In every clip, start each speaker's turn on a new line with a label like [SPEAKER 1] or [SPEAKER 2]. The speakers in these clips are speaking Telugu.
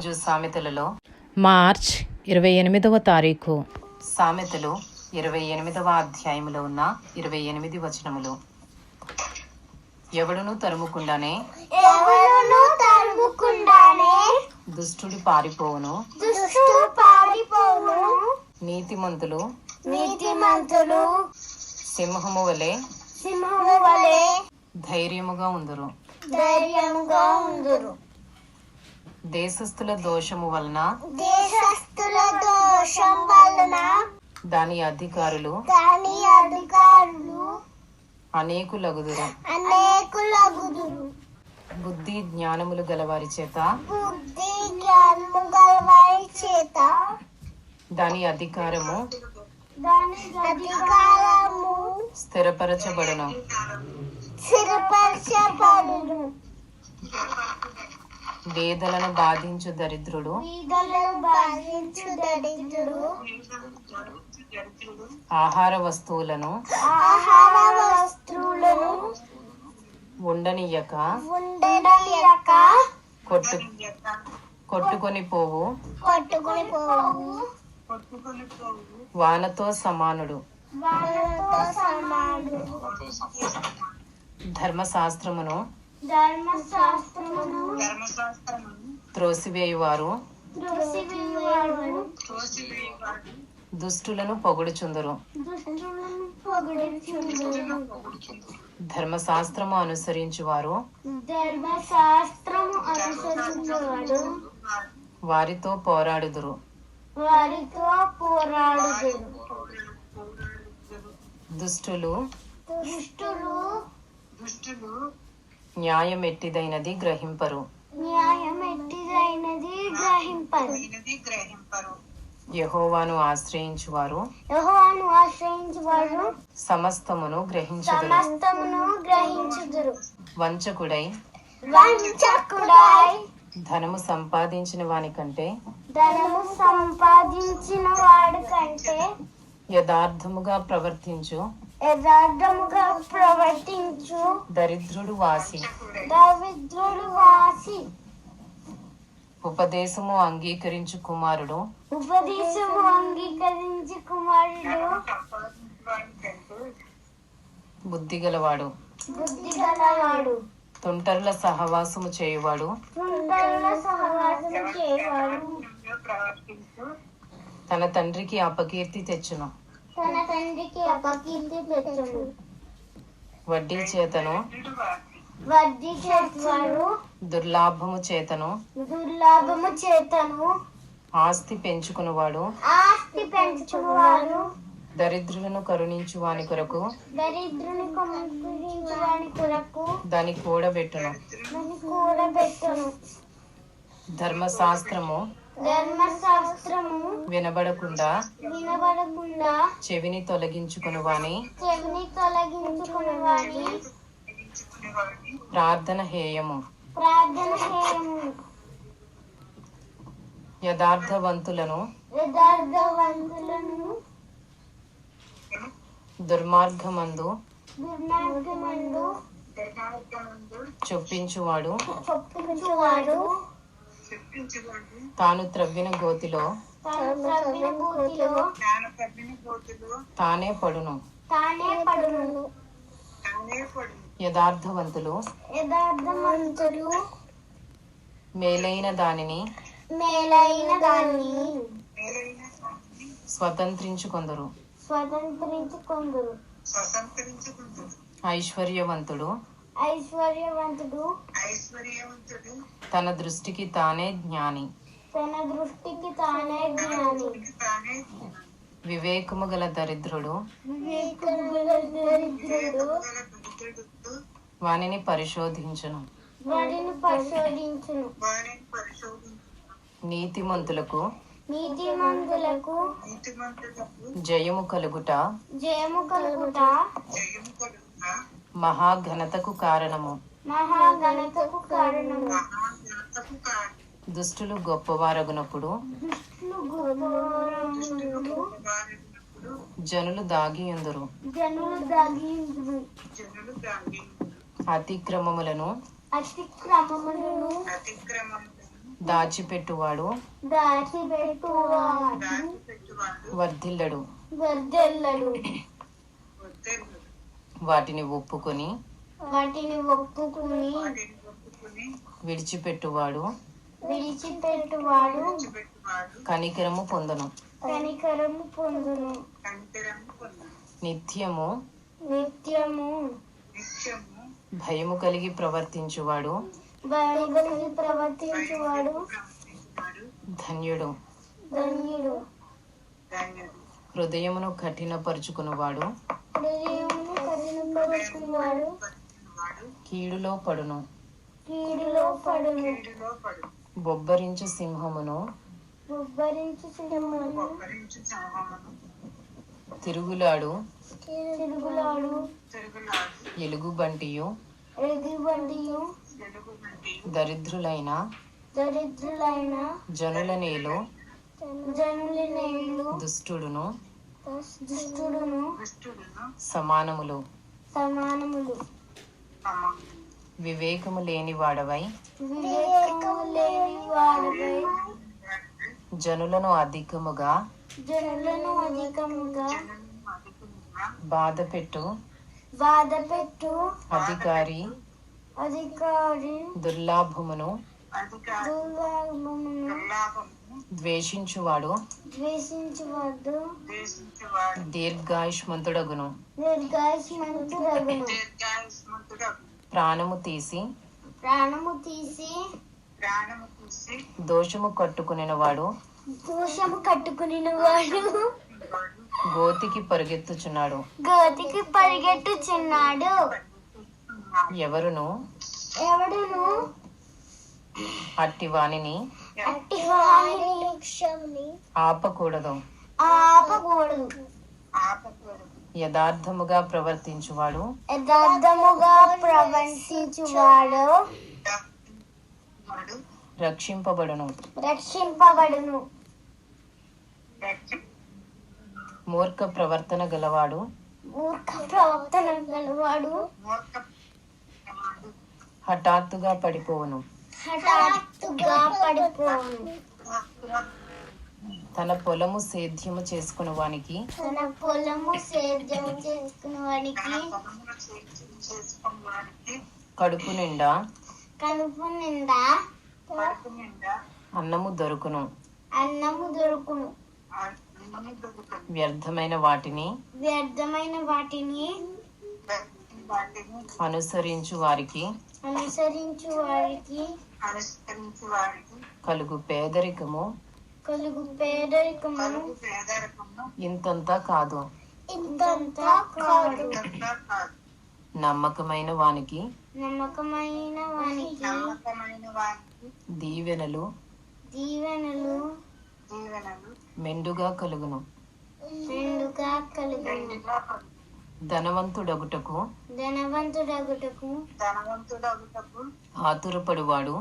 [SPEAKER 1] ఈరోజు సామెతలలో
[SPEAKER 2] మార్చ్ ఇరవై ఎనిమిదవ తారీఖు.
[SPEAKER 1] సామెతలు ఇరవై ఎనిమిదవ అధ్యాయములో ఉన్న ఇరవై ఎనిమిది వచనములు. ఎవడును తరుముకుండానే? దుష్టుడు పారిపోవును. నీతిమంతులు
[SPEAKER 3] నీతిమంతులు
[SPEAKER 1] సింహము వలె
[SPEAKER 3] సింహము వలె
[SPEAKER 1] ధైర్యముగా ఉందురు.
[SPEAKER 3] ధైర్యముగా ఉందురు.
[SPEAKER 1] దేశస్థుల దోషము వలన
[SPEAKER 3] దేశస్థుల దోషం వలన
[SPEAKER 1] దాని అధికారులు
[SPEAKER 3] దాని అధికారులు
[SPEAKER 1] అనేకులగుదురు.
[SPEAKER 3] అనేకులగుదురు.
[SPEAKER 1] బుద్ధి జ్ఞానములు గలవారి చేత
[SPEAKER 3] బుద్ధి జ్ఞానము గలవారి చేత
[SPEAKER 1] దాని అధికారము
[SPEAKER 3] దాని అధికారము
[SPEAKER 1] స్థిరపరచబడును.
[SPEAKER 3] స్థిరపరచబడును.
[SPEAKER 1] వేదలను బాధించు దరిద్రుడు. ఆహార వస్తువులను
[SPEAKER 3] ఉండడయక
[SPEAKER 1] కొట్టు కొట్టుకొని పోవు. వానతో సమానుడు. ధర్మశాస్త్రమును
[SPEAKER 3] ధర్మశాస్త్రమును
[SPEAKER 1] త్రోసివేయువారు. దుష్టులను పొగుడుచుందురు. ధర్మశాస్త్రము అనుసరించువారు. వారితో పోరాడుదురు.
[SPEAKER 3] వారితో పోరాడుదురు.
[SPEAKER 1] దుష్టులు
[SPEAKER 3] దుష్టులు
[SPEAKER 1] న్యాయం ఎట్టిదైనది గ్రహింపరు.
[SPEAKER 3] న్యాయం ఎట్టిదైనది గ్రహింపరు.
[SPEAKER 1] యహోవాను ఆశ్రయించువారు.
[SPEAKER 3] యెహోవాను ఆశ్రయించువారు.
[SPEAKER 1] సమస్తమును గ్రహించుదురు.
[SPEAKER 3] సమస్తమును గ్రహించుదురు.
[SPEAKER 1] వంచకుడై
[SPEAKER 3] వంచకుడై.
[SPEAKER 1] ధనము సంపాదించిన వాని కంటే
[SPEAKER 3] ధనము సంపాదించిన వాడు కంటే
[SPEAKER 1] యథార్థముగా ప్రవర్తించు.
[SPEAKER 3] యథార్థముగా ప్రవర్తించు.
[SPEAKER 1] దరిద్రుడు వాసి
[SPEAKER 3] దరిద్రుడు వాసి
[SPEAKER 1] ఉపదేశము అంగీకరించు కుమారుడు.
[SPEAKER 3] ఉపదేశము అంగీకరించి కుమారుడు.
[SPEAKER 1] బుద్ధిగలవాడు.
[SPEAKER 3] బుద్ధి గలవాడు
[SPEAKER 1] తుంటర్ల సహవాసము చేయువాడు.
[SPEAKER 3] తుంటల సహవాసం చేయవాడు.
[SPEAKER 1] తన తండ్రికి అపకీర్తి తెచ్చును.
[SPEAKER 3] తన తండ్రికి
[SPEAKER 1] వడ్డీ చేతను?
[SPEAKER 3] వడ్డీ చేసేవాడు
[SPEAKER 1] దుర్లాభము చేతను?
[SPEAKER 3] దుర్లాభము చేతను.
[SPEAKER 1] ఆస్తి పెంచుకునివాడు
[SPEAKER 3] ఆస్తి పెంచుకునేవాడు
[SPEAKER 1] దరిద్రులను కరుణించు వాని కొరకు?
[SPEAKER 3] దరిద్రుని కొనుక్కోవడాని కొరకు.
[SPEAKER 1] దాని కూడబెట్టును.
[SPEAKER 3] దాన్ని కూడబెట్టును.
[SPEAKER 1] ధర్మశాస్త్రము?
[SPEAKER 3] ధర్మశాస్త్రము
[SPEAKER 1] వినబడకుండా
[SPEAKER 3] వినబడకుండా
[SPEAKER 1] చెవిని తొలగించుకుని వాని
[SPEAKER 3] చెవిని తొలగించుకుని వాని
[SPEAKER 1] ప్రార్థన హేయము.
[SPEAKER 3] ప్రార్థన చేయము
[SPEAKER 1] యథార్థవంతులను
[SPEAKER 3] యథార్థవంతులను
[SPEAKER 1] దుర్మార్గమందు
[SPEAKER 3] దుర్మార్గమందు
[SPEAKER 1] చొప్పించువాడు.
[SPEAKER 3] చొప్పించువాడు.
[SPEAKER 1] తాను త్రవ్విన గోతిలో
[SPEAKER 3] తాను
[SPEAKER 1] పడును. యథార్థవంతులు
[SPEAKER 3] యథార్థవంతులు
[SPEAKER 1] మేలైన దానిని
[SPEAKER 3] మేలైన దాన్ని
[SPEAKER 1] స్వతంత్రించుకొందరు.
[SPEAKER 3] స్వతంత్రించుకొందురు.
[SPEAKER 1] ఐశ్వర్యవంతుడు
[SPEAKER 3] ఐశ్వర్యవంతుడు.
[SPEAKER 1] తన దృష్టికి తానే జ్ఞాని.
[SPEAKER 3] తన దృష్టికి తానే జ్ఞాని.
[SPEAKER 1] వివేకము గల దరిద్రుడు.
[SPEAKER 3] వివేకముల దరిద్రుడు.
[SPEAKER 1] వానిని పరిశోధించును.
[SPEAKER 3] పరిశోధించును.
[SPEAKER 1] నీతిమంతులకు
[SPEAKER 3] నీతిమంతులకు
[SPEAKER 1] జయము కలుగుట.
[SPEAKER 3] జయము కలుగుట.
[SPEAKER 1] మహాఘనతకు కారణము.
[SPEAKER 3] మహాఘనతకు కారణము.
[SPEAKER 1] దుష్టులు గొప్పవారగునప్పుడు జనులు దాగియుందురు
[SPEAKER 3] జనులు దాగించును
[SPEAKER 1] అతిక్రమములను దాచిపెట్టువాడు
[SPEAKER 3] దాచిపెట్టువాడు.
[SPEAKER 1] వర్ధిల్లడు.
[SPEAKER 3] వర్దెల్లడు
[SPEAKER 1] వాటిని ఒప్పుకొని
[SPEAKER 3] వాటిని ఒప్పుకుని
[SPEAKER 1] విడిచిపెట్టువాడు.
[SPEAKER 3] విడిచిపెట్టువాడు.
[SPEAKER 1] కనికరము పొందను.
[SPEAKER 3] కనికరము పొందును.
[SPEAKER 1] నిత్యము
[SPEAKER 3] నిత్యము
[SPEAKER 1] భయము కలిగి ప్రవర్తించువాడు.
[SPEAKER 3] ప్రవర్తించువాడు.
[SPEAKER 1] ధన్యుడు.
[SPEAKER 3] ధన్యుడు.
[SPEAKER 1] హృదయమును
[SPEAKER 3] కఠినపరుచుకున్నాడు
[SPEAKER 1] కీడులో పడును.
[SPEAKER 3] కీడులో పడును.
[SPEAKER 1] బొబ్బరించు సింహమును.
[SPEAKER 3] ఉబ్బరించి సింహమును.
[SPEAKER 1] తిరుగులాడు.
[SPEAKER 3] తిరుగులాడు.
[SPEAKER 1] ఎలుగుబంటియు.
[SPEAKER 3] ఎగిబండియు
[SPEAKER 1] దరిద్రులైన.
[SPEAKER 3] దరిద్రులైన.
[SPEAKER 1] జనుల నేలు
[SPEAKER 3] జనుల నేళ్ళు
[SPEAKER 1] దుష్టుడును.
[SPEAKER 3] దుష్టుడును
[SPEAKER 1] సమానములు.
[SPEAKER 3] సమానములు.
[SPEAKER 1] వివేకము లేని వాడవై
[SPEAKER 3] వివేకము లేని వాడవై
[SPEAKER 1] జనులను అధికముగా
[SPEAKER 3] జనులను అధికముగా
[SPEAKER 1] బాధపెట్టు
[SPEAKER 3] బాధపెట్టు
[SPEAKER 1] అధికారి
[SPEAKER 3] అధికారి
[SPEAKER 1] దుర్లాభమును ద్వేషించువాడు.
[SPEAKER 3] ద్వేషించవద్దు
[SPEAKER 1] దీర్ఘాయుష్మంతుడగును.
[SPEAKER 3] దీర్ఘాయుష్మంతుడగును.
[SPEAKER 1] ప్రాణము తీసి
[SPEAKER 3] ప్రాణము తీసి
[SPEAKER 1] దోషము కట్టుకునినవాడు.
[SPEAKER 3] దోషము కట్టుకుని వాడు
[SPEAKER 1] గోతికి పరుగెత్తుచున్నాడు.
[SPEAKER 3] గోతికి పరిగెట్టుచున్నాడు
[SPEAKER 1] ఎవరును?
[SPEAKER 3] ఎవడును?
[SPEAKER 1] అట్టి వానిని
[SPEAKER 3] అట్టి వాణిని
[SPEAKER 1] ఆపకూడదు.
[SPEAKER 3] ఆపకూడదు.
[SPEAKER 1] యథార్థముగా ప్రవర్తించువాడు.
[SPEAKER 3] యథార్థముగా ప్రవర్తించువాడు.
[SPEAKER 1] రక్షింపబడును.
[SPEAKER 3] రక్షింపబడును.
[SPEAKER 1] మూర్ఖ ప్రవర్తన గలవాడు.
[SPEAKER 3] మూర్ఖ ప్రవర్తన గలవాడు.
[SPEAKER 1] హఠాత్తుగా పడిపోవును.
[SPEAKER 3] హఠాత్తుగా పడిపోను
[SPEAKER 1] తన పొలము సేద్యము చేసుకుని వానికి
[SPEAKER 3] తన పొలము సేద్యం చేసుకునే వాడికి
[SPEAKER 1] కడుపు నిండా
[SPEAKER 3] కడుపు నిండా
[SPEAKER 1] అన్నము దొరుకును.
[SPEAKER 3] అన్నము దొరుకును.
[SPEAKER 1] వ్యర్థమైన వాటిని
[SPEAKER 3] వ్యర్థమైన వాటిని
[SPEAKER 1] అనుసరించు వారికి
[SPEAKER 3] అనుసరించు వారికి
[SPEAKER 1] కలుగు పేదరికము.
[SPEAKER 3] కలుగు పేదరికము.
[SPEAKER 1] ఇంతంతా కాదు.
[SPEAKER 3] ఇంతంతా కాదు.
[SPEAKER 1] నమ్మకమైన వానికి.
[SPEAKER 3] నమ్మకమైన వానికి.
[SPEAKER 1] దీవెనలు.
[SPEAKER 3] దీవెనలు.
[SPEAKER 1] మెండుగా కలుగును.
[SPEAKER 3] రెండుగా కలుగును.
[SPEAKER 1] ధనవంతుడగుటకు
[SPEAKER 3] ధనవంతుడగుటకు
[SPEAKER 1] ఆతురపడువాడు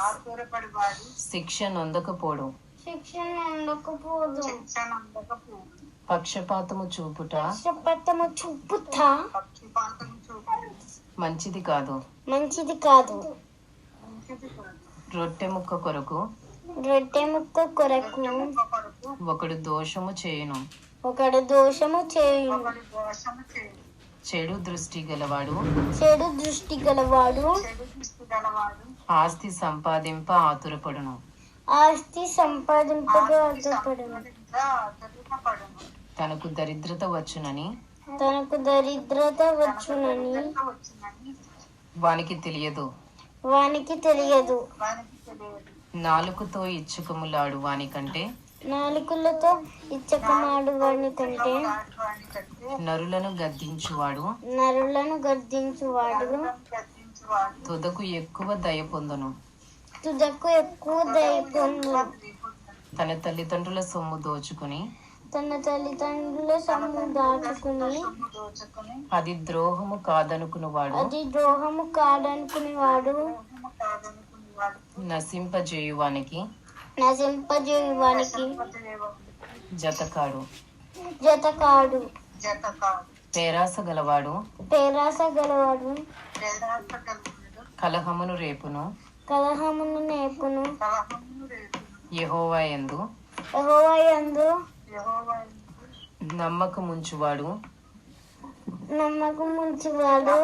[SPEAKER 3] ఆతురపడవాడు
[SPEAKER 1] శిక్ష నొందకపోడు
[SPEAKER 3] శిక్షణ ఉండకపోదు
[SPEAKER 1] పక్షపాతము చూపుట
[SPEAKER 3] పక్షపాతము చూపుట
[SPEAKER 1] మంచిది కాదు
[SPEAKER 3] మంచిది కాదు
[SPEAKER 1] రొట్టె ముక్క కొరకు
[SPEAKER 3] రొట్టె ముక్క కొరకు
[SPEAKER 1] ఒకడు దోషము చేయును
[SPEAKER 3] ఒకడు దోషము చేయు
[SPEAKER 1] చెడు దృష్టి గలవాడు.
[SPEAKER 3] చెడు దృష్టి గలవాడు.
[SPEAKER 1] ఆస్తి సంపాదింప ఆతురపడును.
[SPEAKER 3] ఆస్తి సంపాదింపగా ఆధారపడును
[SPEAKER 1] తనకు దరిద్రత వచ్చునని.
[SPEAKER 3] తనకు దరిద్రత వచ్చునని.
[SPEAKER 1] వానికి తెలియదు.
[SPEAKER 3] వానికి తెలియదు.
[SPEAKER 1] నాలుకతో ఇచ్చుకములాడు వానికంటే.
[SPEAKER 3] నాలుకలతో ఇచ్చకమాడు వాని కంటే
[SPEAKER 1] నరులను గద్దించువాడు.
[SPEAKER 3] నరులను గర్దించువాడు
[SPEAKER 1] తుదకు ఎక్కువ దయ పొందును.
[SPEAKER 3] తుదకు ఎక్కువ దయపొందు
[SPEAKER 1] తన తల్లిదండ్రుల సొమ్ము దోచుకుని
[SPEAKER 3] తన తల్లిదండ్రుల సొమ్ము దాచుకుని
[SPEAKER 1] అది ద్రోహము కాదనుకునివాడు.
[SPEAKER 3] అది ద్రోహము కాదనుకునేవాడు.
[SPEAKER 1] నశింపజేయువానికి
[SPEAKER 3] నశింపజేయువానికి
[SPEAKER 1] జతకాడు.
[SPEAKER 3] జతకాడు.
[SPEAKER 1] పేరాస గలవాడు
[SPEAKER 3] పేరాస గలవాడు
[SPEAKER 1] కలహమును రేపును.
[SPEAKER 3] కలహమును నేర్పును
[SPEAKER 1] యెహోవా యందు
[SPEAKER 3] యహోవయందు
[SPEAKER 1] నమ్మకముంచువాడు.
[SPEAKER 3] నమ్మకం ఉంచువాడు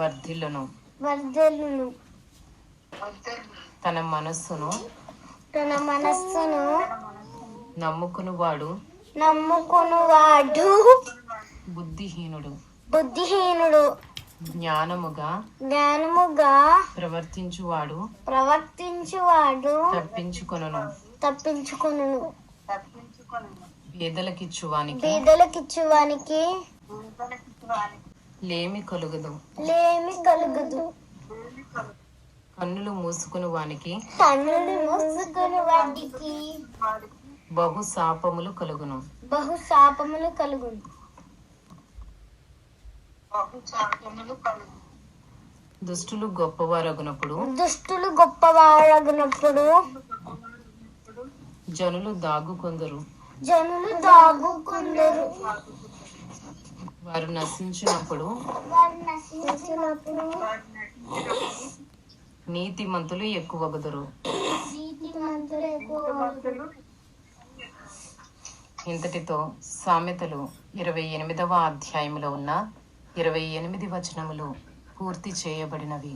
[SPEAKER 1] వర్ధిల్లును.
[SPEAKER 3] వర్ధలును
[SPEAKER 1] తన మనస్సును
[SPEAKER 3] తన మనస్సును
[SPEAKER 1] నమ్ముకునివాడు
[SPEAKER 3] నమ్ముకునివాడు
[SPEAKER 1] బుద్ధిహీనుడు.
[SPEAKER 3] బుద్ధిహీనుడు.
[SPEAKER 1] జ్ఞానముగా
[SPEAKER 3] జ్ఞానముగా
[SPEAKER 1] ప్రవర్తించువాడు
[SPEAKER 3] ప్రవర్తించువాడు
[SPEAKER 1] తప్పించుకొనును.
[SPEAKER 3] తప్పించుకొనును.
[SPEAKER 1] పేదలకిచ్చువానికి
[SPEAKER 3] బీదలకిచ్చువానికి
[SPEAKER 1] లేమి కలుగదు.
[SPEAKER 3] లేమి కలుగదు.
[SPEAKER 1] కన్నులు మూసుకుని వానికి
[SPEAKER 3] కన్నులు మూసుకుని
[SPEAKER 1] బహు శాపములు కలుగును.
[SPEAKER 3] బహు శాపములు కలుగును.
[SPEAKER 1] దుష్టులు గొప్పవారగునప్పుడు
[SPEAKER 3] దుష్టులు గొప్పవారగినప్పుడు
[SPEAKER 1] జనులు దాగుకొందరు
[SPEAKER 3] జనులు దాగుకుందరు
[SPEAKER 1] వారు నశించినప్పుడు
[SPEAKER 3] వారు నశించినప్పుడు
[SPEAKER 1] నీతిమంతులు ఎక్కువగుదురు.
[SPEAKER 3] నీతిమంతులు
[SPEAKER 1] ఇంతటితో సామెతలు ఇరవై ఎనిమిదవ అధ్యాయములో ఉన్న ఇరవై ఎనిమిది వచనములు పూర్తి చేయబడినవి.